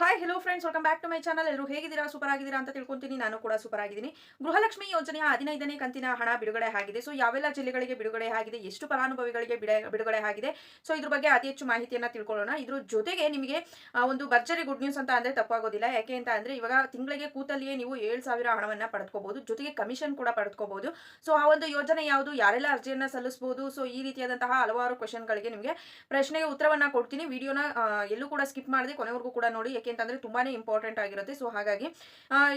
Hi hello friends welcome back to my channel ಎಲ್ಲರೂ ಹೇಗಿದ್ದೀರಾ? Super ಆಗಿದ್ದೀರಾ ಅಂತ ತಿಳ್ಕೊಂತೀನಿ. ನಾನು ಕೂಡ ಸೂಪರ್ ಆಗಿದ್ದೀನಿ ಗೃಹಲಕ್ಷ್ಮಿ ಯೋಜನೆಯ ಹದಿನೈದನೇ ಕಂತಿನ ಹಣ ಬಿಡುಗಡೆ ಆಗಿದೆ. ಸೊ ಯಾವೆಲ್ಲ ಜಿಲ್ಲೆಗಳಿಗೆ ಬಿಡುಗಡೆ ಆಗಿದೆ? ಎಷ್ಟು ಫಲಾನುಭವಿಗಳಿಗೆ ಬಿಡ- ಬಿಡುಗಡೆ ಆಗಿದೆ? ಸೊ ಇದ್ರ ಬಗ್ಗೆ ಅತಿ ಹೆಚ್ಚು ಮಾಹಿತಿಯನ್ನು ತಿಳ್ಕೊಳ್ಳೋಣ. ಇದ್ರ ಜೊತೆಗೆ ನಿಮಗೆ ಒಂದು ಭರ್ಜರಿ ಗುಡ್ ನ್ಯೂಸ್ ಅಂತ ಅಂದ್ರೆ ತಪ್ಪಾಗೋದಿಲ್ಲ. ಯಾಕೆ ಅಂತ ಅಂದ್ರೆ, ಇವಾಗ ತಿಂಗಳಿಗೆ ಕೂತಲ್ಲಿಯೇ ನೀವು ಏಳು ಸಾವಿರ ಹಣವನ್ನು ಪಡೆದುಕೋಬಹುದು ಜೊತೆಗೆ ಕಮಿಷನ್ ಕೂಡ ಪಡೆದುಕೋಬಹುದು ಸೊ ಆ ಒಂದು ಯೋಜನೆ ಯಾವುದು? ಯಾರೆಲ್ಲ ಅರ್ಜಿಯನ್ನು ಸಲ್ಲಿಸಬಹುದು ಸೊ ಈ ರೀತಿಯಾದಂತಹ ಹಲವಾರು ಕ್ವಶನ್ಗಳಿಗೆ ನಿಮಗೆ ಪ್ರಶ್ನೆಗೆ ಉತ್ತರವನ್ನು ಕೊಡ್ತೀನಿ. ವಿಡಿಯೋನ ಎಲ್ಲೂ ಕೂಡ ಸ್ಕಿಪ್ ಮಾಡದೆ ಕೊನೆವರೆಗೂ ಕೂಡ ನೋಡಿ. ಯಾಕೆ ತುಂಬಾನೇ ಇಂಪಾರ್ಟೆಂಟ್ ಆಗಿರುತ್ತೆ. ಸೊ ಹಾಗಾಗಿ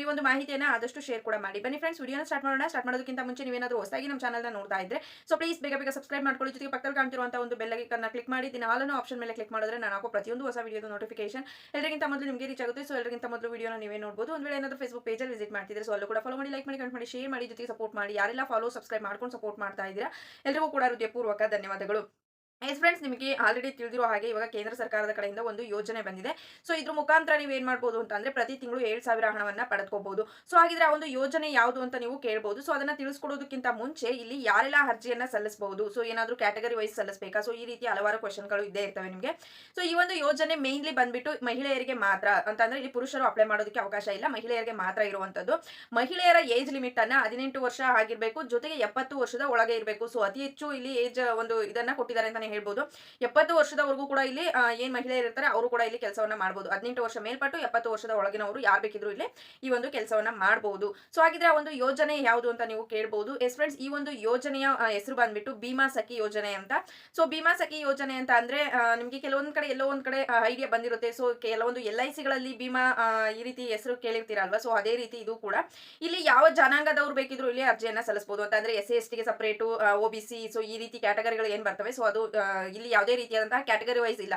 ಈ ಒಂದು ಮಾಹಿತಿಯನ್ನ ಆದಷ್ಟು ಶೇರ್ ಕೂಡ ಮಾಡಿ. ಬನ್ನಿ ಫ್ರೆಂಡ್ಸ್ ವಿಡಿಯೋನ ಸ್ಟಾರ್ಟ್ ಮಾಡೋಣ. ಸ್ಟಾರ್ಟ್ ಮಾಡೋದಕ್ಕಿಂತ ಮುಂಚೆ ನೀವೇನಾದ್ರೂ ಹೊಸದಾಗಿ ನಮ್ಮ ಚಾನಲ್ನ ನೋಡ್ತಾ ಇದ್ರೆ ಸೊ ಪ್ಲೀಸ್ ಬೇಗ ಬೇಗ ಸಬ್ಸ್ಕ್ರೈಬ್ ಮಾಡ್ಕೊಳ್ಳಿ. ಜೊತೆಗೆ ಪಕ್ಕದಲ್ಲಿ ಕಾಣ್ತಿರುವಂತಹ ಒಂದು ಬೆಲ್ಲೈಕನ್ನ ಕ್ಲಿಕ್ ಮಾಡಿ. ದಿನ ಹಾಲನ್ನು ಆಪ್ಷನ್ ಮೇಲೆ ಕ್ಲಿಕ್ ಮಾಡಿದ್ರೆ ನಾನು ಹಾಕೋ ಪ್ರತಿಯೊಂದು ಹೊಸ ವಿಡಿಯೋದ ನೋಟಿಫಿಕೇಶನ್ ಎಲ್ಲರಿಗಿಂತ ಮೊದಲು ನಿಮಗೆ ರೀಚ್ ಆಗುತ್ತೆ. ಸೊ ಎಲ್ಲರಿಗಿಂತ ಮೊದಲು ವಿಡಿಯೋನ ನೀವೇ ನೋಡಬಹುದು ಒಂದು ವೇಳೆ ಏನಾದರೂ ಫೇಸ್ಬುಕ್ ಪೇಜಲ್ಲಿ ವಿಸಿಟ್ ಮಾಡ್ತಿದ್ರೆ ಸೊ ಅಲ್ಲೂ ಕೂಡ ಫಾಲೋ ಮಾಡಿ ಲೈಕ್ ಮಾಡಿ ಕಮೆಂಟ್ ಮಾಡಿ ಶೇರ್ ಮಾಡಿ, ಜೊತೆಗೆ ಸಪೋರ್ಟ್ ಮಾಡಿ. ಯಾರೆಲ್ಲ ಫಾಲೋ ಸಬ್ಸ್ಕ್ರೈಬ್ ಮಾಡ್ಕೊಂಡು ಸಪೋರ್ಟ್ ಮಾಡ್ತಾ ಇದ್ದೀರಾ ಎಲ್ಲರಿಗೂ ಕೂಡ ಹೃದಯಪೂರ್ವಕ ಧನ್ಯವಾದಗಳು. ಎಸ್ ಫ್ರೆಂಡ್ಸ್ ನಿಮಗೆ ಆಲ್ರೆಡಿ ತಿಳಿದಿರೋ ಹಾಗೆ ಇವಾಗ ಕೇಂದ್ರ ಸರ್ಕಾರದ ಕಡೆಯಿಂದ ಒಂದು ಯೋಜನೆ ಬಂದಿದೆ. ಸೊ ಇದ್ರ ಮುಖಾಂತರ ನೀವು ಏನ್ ಮಾಡ್ಬೋದು ಅಂತಂದ್ರೆ ಪ್ರತಿ ತಿಂಗಳು ಏಳು ಸಾವಿರ ಹಣವನ್ನ ಪಡೆದುಕೋಬಹುದು ಸೊ ಹಾಗಿದ್ರೆ ಆ ಒಂದು ಯೋಜನೆ ಯಾವುದು ಅಂತ ನೀವು ಕೇಳ್ಬೋದು. ಸೊ ಅದನ್ನ ತಿಳಿಸ್ಕೊಡೋದಕ್ಕಿಂತ ಮುಂಚೆ ಇಲ್ಲಿ ಯಾರೆಲ್ಲ ಅರ್ಜಿಯನ್ನ ಸಲ್ಲಿಸಬಹುದು ಸೊ ಏನಾದ್ರೂ ಕ್ಯಾಟಗರಿ ವೈಸ್ ಸಲ್ಲಿಸಬೇಕಾ? ಸೊ ಈ ರೀತಿ ಹಲವಾರು ಕ್ವಶನ್ಗಳು ಇದ್ದೇ ಇರ್ತವೆ ನಿಮಗೆ. ಸೊ ಈ ಒಂದು ಯೋಜನೆ ಮೇನ್ಲಿ ಬಂದ್ಬಿಟ್ಟು ಮಹಿಳೆಯರಿಗೆ ಮಾತ್ರ ಅಂತಂದ್ರೆ ಇಲ್ಲಿ ಪುರುಷರು ಅಪ್ಲೈ ಮಾಡೋದಕ್ಕೆ ಅವಕಾಶ ಇಲ್ಲ. ಮಹಿಳೆಯರಿಗೆ ಮಾತ್ರ ಇರುವಂತದ್ದು. ಮಹಿಳೆಯರ ಏಜ್ ಲಿಮಿಟ್ ಅನ್ನ ಹದಿನೆಂಟು ವರ್ಷ ಆಗಿರ್ಬೇಕು. ಜೊತೆಗೆ ಎಪ್ಪತ್ತು ವರ್ಷದ ಒಳಗೆ ಇರಬೇಕು. ಸೊ ಅತಿ ಹೆಚ್ಚು ಇಲ್ಲಿ ಏಜ್ ಒಂದು ಇದನ್ನ ಕೊಟ್ಟಿದ್ದಾರೆ ಅಂತಾನೆ ಹೇಳ್ಬೋದು. ಎಪ್ಪತ್ತು ವರ್ಷದವರೆಗೂ ಕೂಡ ಇಲ್ಲಿ ಏನು ಮಹಿಳೆಯರು ಇರ್ತಾರೆ, ಅವರು ಕೂಡ ಇಲ್ಲಿ ಕೆಲಸವನ್ನ ಮಾಡಬಹುದು ಹದಿನೆಂಟು ವರ್ಷ ಮೇಲ್ಪಟ್ಟು ಎಪ್ಪತ್ತು ವರ್ಷದ ಒಳಗಿನವರು ಯಾರು ಬೇಕಿದ್ರು ಇಲ್ಲಿ ಈ ಒಂದು ಕೆಲಸವನ್ನ ಮಾಡಬಹುದು ಸೊ ಹಾಗಿದ್ರೆ ಆ ಒಂದು ಯೋಜನೆ ಯಾವುದು ಅಂತ ನೀವು ಕೇಳಬಹುದು ಎಸ್ ಫ್ರೆಂಡ್ಸ್ ಈ ಒಂದು ಯೋಜನೆಯ ಹೆಸರು ಬಂದ್ಬಿಟ್ಟು ಭೀಮಾ ಸಖಿ ಯೋಜನೆ ಅಂತ. ಸೊ ಭೀಮಾ ಸಖಿ ಯೋಜನೆ ಅಂತ ಅಂದ್ರೆ ನಿಮಗೆ ಕೆಲವೊಂದ್ ಕಡೆ, ಎಲ್ಲೋ ಒಂದ್ ಕಡೆ ಐಡಿಯಾ ಬಂದಿರುತ್ತೆ. ಸೊ ಕೆಲವೊಂದು ಎಲ್ ಐ ಸಿಗಳಲ್ಲಿ ಭೀಮಾ ಈ ರೀತಿ ಹೆಸರು ಕೇಳಿರ್ತೀರಲ್ವಾ? ಸೊ ಅದೇ ರೀತಿ ಇದು ಕೂಡ. ಇಲ್ಲಿ ಯಾವ ಜನಾಂಗದವ್ರು ಬೇಕಿದ್ರು ಇಲ್ಲಿ ಅರ್ಜಿಯನ್ನ ಸಲ್ಲಿಸಬಹುದು ಅಂತ ಅಂದ್ರೆ ಎಸ್ ಸಿ, ಎಸ್ ಟಿಗೆ separate O B C so ಈ ರೀತಿ ಕ್ಯಾಟಗರಿಗಳು ಏನ್ ಬರ್ತವೆ? ಸೊ ಅದು ಇಲ್ಲಿ ಯಾವುದೇ ರೀತಿಯಾದಂತಹ ಕ್ಯಾಟಗರಿ ವೈಸ್ ಇಲ್ಲ.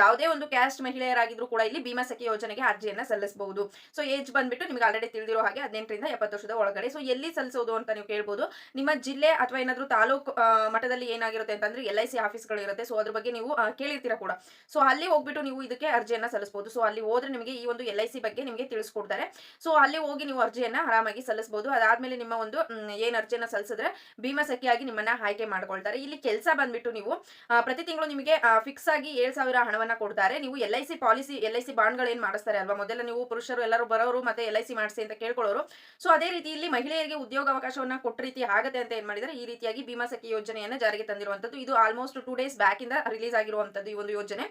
ಯಾವುದೇ ಒಂದು ಕ್ಯಾಸ್ಟ್ ಮಹಿಳೆಯರಾಗಿದ್ರು ಕೂಡ ಇಲ್ಲಿ ಭೀಮಾ ಸಖಿ ಯೋಜನೆಗೆ ಅರ್ಜಿಯನ್ನ ಸಲ್ಲಿಸಬಹುದು. ಸೊ ಏಜ್ ಬಂದ್ಬಿಟ್ಟು ನಿಮ್ಗೆ ಆಲ್ರೆಡಿ ತಿಳಿದಿರೋ ಹಾಗೆ ಹದಿನೆಂಟರಿಂದ ಎಪ್ಪತ್ತು ವರ್ಷದ ಒಳಗಡೆ. ಸೊ ಎಲ್ಲಿ ಸಲ್ಲಿಸೋದು ಅಂತ ನೀವು ಕೇಳ್ಬೋದು. ನಿಮ್ಮ ಜಿಲ್ಲೆ ಅಥವಾ ಏನಾದರೂ ತಾಲೂಕು ಮಟ್ಟದಲ್ಲಿ ಏನಾಗಿರುತ್ತೆ ಅಂತಂದ್ರೆ ಎಲ್ ಐ ಸಿ ಆಫೀಸ್ಗಳು ಇರುತ್ತೆ. ಸೊ ಅದ್ರ ಬಗ್ಗೆ ನೀವು ಕೇಳಿರ್ತೀರಾ ಕೂಡ. ಸೊ ಅಲ್ಲಿ ಹೋಗ್ಬಿಟ್ಟು ನೀವು ಇದಕ್ಕೆ ಅರ್ಜಿಯನ್ನ ಸಲ್ಲಿಸಬಹುದು ಸೊ ಅಲ್ಲಿ ಹೋದ್ರೆ ನಿಮಗೆ ಈ ಒಂದು ಎಲ್ ಐ ಸಿ ಬಗ್ಗೆ ನಿಮಗೆ ತಿಳಿಸ್ಕೊಡ್ತಾರೆ. ಸೊ ಅಲ್ಲಿ ಹೋಗಿ ನೀವು ಅರ್ಜಿಯನ್ನ ಆರಾಮಾಗಿ ಸಲ್ಲಿಸಬಹುದು ಅದಾದ್ಮೇಲೆ ನಿಮ್ಮ ಒಂದು ಏನು ಅರ್ಜಿಯನ್ನ ಸಲ್ಲಿಸಿದ್ರೆ ಭೀಮಾ ಸಖಿಯಾಗಿ ನಿಮ್ಮನ್ನ ಆಯ್ಕೆ ಮಾಡ್ಕೊಳ್ತಾರೆ. ಇಲ್ಲಿ ಕೆಲಸ ಬಂದ್ಬಿಟ್ಟು ನೀವು ಪ್ರತಿ ತಿಂಗಳು ನಿಮಗೆ ಫಿಕ್ಸ್ ಆಗಿ ಏಳ್ ಸಾವಿರ ಹಣವನ್ನ ಕೊಡ್ತಾರೆ. ನೀವು L I C policy L I C ಬಾಂಡ್ಗಳು ಏನ್ ಮಾಡಿಸ್ತಾರೆ ಅಲ್ವಾ? ಮೊದಲ ನೀವು ಪುರುಷರು, ಎಲ್ಲರೂ ಬರೋರು ಮತ್ತೆ ಎಲ್ ಐ ಸಿ ಮಾಡಿಸಿ ಅಂತ ಕೇಳ್ಕೊಳ್ಳೋರು. ಸೊ ಅದೇ ರೀತಿ ಇಲ್ಲಿ ಮಹಿಳೆಯರಿಗೆ ಉದ್ಯೋಗ ಅವಕಾಶವನ್ನ ಕೊಟ್ಟ ರೀತಿ ಆಗತ್ತೆ ಅಂತ ಏನ್ ಮಾಡಿದ್ರೆ, ಈ ರೀತಿಯಾಗಿ ಭೀಮಾ ಸಖಿ ಯೋಜನೆಯನ್ನ ಜಾರಿಗೆ ತಂದಿರುವಂತದ್ದು ಇದು ಆಲ್ಮೋಸ್ಟ್ ಟೂ ಡೇಸ್ ಬ್ಯಾಕ್ ಇಂದ ರಿಲೀಸ್ ಆಗಿರುವಂತದ್ದು ಈ ಒಂದು ಯೋಜನೆ.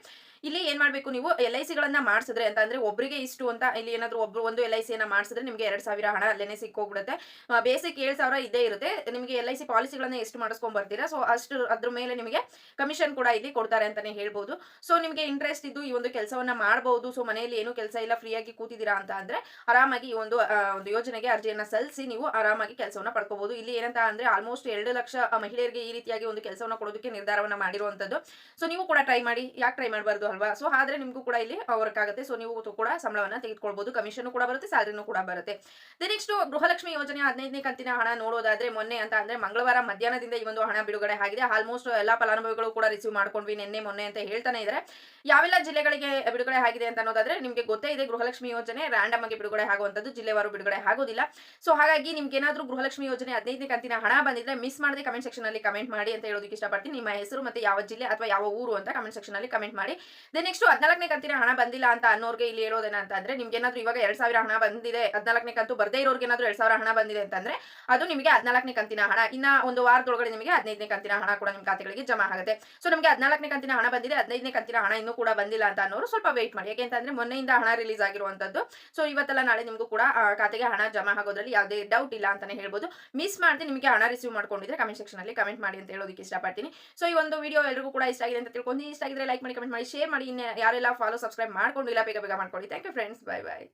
ಇಲ್ಲಿ ಏನ್ ಮಾಡಬೇಕು ನೀವು? ಎಲ್ ಐ ಸಿಗಳನ್ನ ಮಾಡಿಸಿದ್ರೆ ಅಂತ ಅಂದ್ರೆ ಒಬ್ಬರಿಗೆ ಇಷ್ಟು ಅಂತ ಇಲ್ಲಿ ಏನಾದ್ರು ಒಬ್ರು ಒಂದು ಎಲ್ ಐ ಸಿಯನ್ನ ಮಾಡಿಸಿದ್ರೆ ನಿಮಗೆ ಎರಡ್ ಸಾವಿರ ಹಣ ಅಲ್ಲೇನೆ ಸಿಕ್ಕೋಗ್ಬಿಡುತ್ತೆ. ಬೇಸಿಕ್ ಏಳು ಸಾವಿರ ಇದ್ದೇ ಇರುತ್ತೆ. ನಿಮಗೆ ಎಲ್ ಐ ಸಿ ಪಾಲಿಸಿಗಳನ್ನ ಎಷ್ಟು ಮಾಡಿಸ್ಕೊಂಡ್ ಬರ್ತೀರಾ? ಸೊ ಅಷ್ಟು, ಅದ್ರ ಮೇಲೆ ನಿಮಗೆ ಕಮಿಷನ್ ಕೂಡ ಇಲ್ಲಿ ಕೊಡ್ತಾರೆ ಅಂತಾನೆ ಹೇಳ್ಬೋದು. ಸೊ ನಿಮಗೆ ಇಂಟ್ರೆಸ್ಟ್ ಇದ್ದು ಈ ಒಂದು ಕೆಲಸವನ್ನ ಮಾಡಬಹುದು ಸೊ ಮನೆಯಲ್ಲಿ ಏನು ಕೆಲಸ ಇಲ್ಲ ಫ್ರೀಯಾಗಿ ಕೂತಿದ್ದೀರಾ ಅಂತ ಅಂದ್ರೆ ಆರಾಮಾಗಿ ಈ ಒಂದು ಒಂದು ಯೋಜನೆಗೆ ಅರ್ಜಿಯನ್ನ ಸಲ್ಲಿಸಿ ನೀವು ಆರಾಮಾಗಿ ಕೆಲಸವನ್ನ ಪಡ್ಕೋಬಹುದು ಇಲ್ಲಿ ಏನಂತ ಅಂದ್ರೆ ಆಲ್ಮೋಸ್ಟ್ ಎರಡು ಲಕ್ಷ ಮಹಿಳೆಯರಿಗೆ ಈ ರೀತಿಯಾಗಿ ಒಂದು ಕೆಲಸವನ್ನ ಕೊಡೋದಕ್ಕೆ ನಿರ್ಧಾರವನ್ನ ಮಾಡಿರುವಂತದ್ದು. ಸೊ ನೀವು ಕೂಡ ಟ್ರೈ ಮಾಡಿ. ಯಾಕೆ ಟ್ರೈ ಮಾಡಬಾರ್ದು ಅಲ್ವಾ? ಸೊ ಆದ್ರೆ ನಿಮಗೂ ಕೂಡ ಇಲ್ಲಿ ವರ್ಕ್ ಆಗುತ್ತೆ ಸೊ ನೀವು ಕೂಡ ಸಂಬಳವನ್ನ ತೆಗೆದುಕೊಳ್ಬಹುದು ಕಮಿಷನ್ ಕೂಡ ಬರುತ್ತೆ ಸ್ಯಾಲರಿನೂ ಕೂಡ ಬರುತ್ತೆ. ನೆಕ್ಸ್ಟ್ ಗೃಹಲಕ್ಷ್ಮಿ ಯೋಜನೆ ಹದಿನೈದನೇ ಕಂತಿನ ಹಣ ನೋಡೋದಾದ್ರೆ ಮೊನ್ನೆ ಅಂತ ಅಂದ್ರೆ ಮಂಗಳವಾರ ಮಧ್ಯಾಹ್ನದಿಂದ ಈ ಒಂದು ಹಣ ಬಿಡುಗಡೆ ಆಗಿದೆ. ಆಲ್ಮೋಸ್ಟ್ ಎಲ್ಲಾ ಫಲಾನುಭವಿಗಳು ಕೂಡ ರಿಸೀವ್ ಮಾಡ್ಕೊಂಡ್ವಿ, ನಿನ್ನೆ, ಮೊನ್ನೆ ಅಂತ ಹೇಳ್ತಾನೆ ಇದ್ರೆ. ಯಾವೆಲ್ಲ ಜಿಲ್ಲೆಗಳಿಗೆ ಬಿಡುಗಡೆ ಆಗಿದೆ ಅಂತ ಅನ್ನೋದಾದ್ರೆ ನಿಮಗೆ ಗೊತ್ತೇ ಇದೆ, ಗೃಹಲಕ್ಷ್ಮಿ ಯೋಜನೆ ರ್ಯಾಂಡಮ್ ಆಗಿ ಬಿಡುಗಡೆ ಆಗುವಂತದ್ದು ಜಿಲ್ಲೆವಾರು ಬಿಡುಗಡೆ ಆಗೋದಿಲ್ಲ. ಸೊ ಹಾಗಾಗಿ ನಿಮ್ಗೆ ಏನಾದರೂ ಗೃಹಲಕ್ಷ್ಮಿ ಯೋಜನೆ ಹದಿನೈದನೇ ಕಂತಿನ ಹಣ ಬಂದಿದ್ರೆ ಮಿಸ್ ಮಾಡದೆ ಕಮೆಂಟ್ ಸೆಕ್ಷನ್ ಅಲ್ಲಿ ಕಮೆಂಟ್ ಮಾಡಿ ಅಂತ ಹೇಳೋದಕ್ಕೆ ಇಷ್ಟಪಡ್ತೀನಿ. ನಿಮ್ಮ ಹೆಸರು ಮತ್ತೆ ಯಾವ ಜಿಲ್ಲೆ ಅಥವಾ ಯಾವ ಊರು ಅಂತ ಕಮೆಂಟ್ ಸೆಕ್ಷನ್ ಅಲ್ಲಿ ಕಮೆಂಟ್ ಮಾಡಿ. ದೆನ್ ನೆಕ್ಸ್ಟ್ ಹದಿನಾಲ್ಕನೇ ಕಂತಿನ ಹಣ ಬಂದಿಲ್ಲ ಅಂತ ಅನ್ನೋರ್ಗೆ ಇಲ್ಲಿ ಹೇಳೋದೇನ ಅಂತಂದ್ರೆ ನಿಮ್ಗೆ ಏನಾದ್ರು ಇವಾಗ ಎರಡ್ ಸಾವಿರ ಹಣ ಬಂದಿದೆ, ಹದಿನಾಲ್ಕನೇ ಕಂತು ಬರ್ದೇ ಇರೋರ್ಗೆ ಏನಾದ್ರೂ ಎರಡ್ ಸಾವಿರ ಹಣ ಬಂದಿದೆ ಅಂತಂದ್ರೆ ಅದು ನಿಮಗೆ ಹದಿನಾಲ್ಕನೇ ಕಂತಿನ ಹಣ. ಇನ್ನ ಒಂದು ವಾರದೊಳಗಡೆ ನಿಮಗೆ ಹದಿನೈದನೇ ಕಂತಿನ ಹಣ ಕೂಡ ನಿಮ್ಮ ಖಾತೆಗಳಿಗೆ ಜಮಾ ಆಗುತ್ತೆ. ಸೊ ನಮಗೆ ಹದಿನಾಲ್ಕನೇ ಕಂತಿನ ಹಣ ಬಂದಿದೆ, ಹದಿನೈದನೇ ಕಂತಿನ ಹಣ ಇನ್ನೂ ಕೂಡ ಬಂದಿಲ್ಲ ಅಂತ ಅನ್ನೋರು ಸ್ವಲ್ಪ ವೆಯ್ಟ್ ಮಾಡಿ. ಯಾಕೆ ಅಂತಂದ್ರೆ ಮೊನ್ನೆಯಿಂದ ಹಣ ರಿಲೀಸ್ ಆಗಿರುವಂತದ್ದು. ಸೊ ಇವತ್ತೆಲ್ಲ ನಾಳೆ ನಿಮಗೂ ಕೂಡ ಖಾತೆಗೆ ಹಣ ಜಮಾ ಆಗೋದ್ರಲ್ಲಿ ಯಾವುದೇ ಡೌಟ್ ಇಲ್ಲ ಅಂತಾನೆ ಹೇಳ್ಬೋದು. ಮಿಸ್ ಮಾಡದೆ ನಿಮಗೆ ಹಣ ರಿಸೀವ್ ಮಾಡ್ಕೊಂಡಿದ್ರೆ ಕಮೆಂಟ್ ಸೆಕ್ಷನ್ ಅಲ್ಲಿ ಕಮೆಂಟ್ ಮಾಡಿ ಅಂತ ಹೇಳೋದಕ್ಕೆ ಇಷ್ಟಪಡ್ತೀನಿ. ಸೊ ಈ ಒಂದು ವಿಡಿಯೋ ಎಲ್ಲರಿಗೂ ಕೂಡ ಇಷ್ಟ ಆಗಿದೆ ಅಂತ ತಿಳ್ಕೊಂಡು, ಇಷ್ಟ ಆಗಿದ್ರೆ ಲೈಕ್ ಮಾಡಿ ಕಮೆಂಟ್ ಮಾಡಿ ಶೇರ್ ಮಾಡಿ. ಇನ್ನು ಯಾರೆಲ್ಲ ಫಾಲೋ ಸಬ್ಸ್ಕ್ರೈಬ್ ಮಾಡ್ಕೊಂಡಿಲ್ಲ, ಬೇಗ ಬೇಗ ಮಾಡ್ಕೊಳ್ಳಿ. Thank you friends bye bye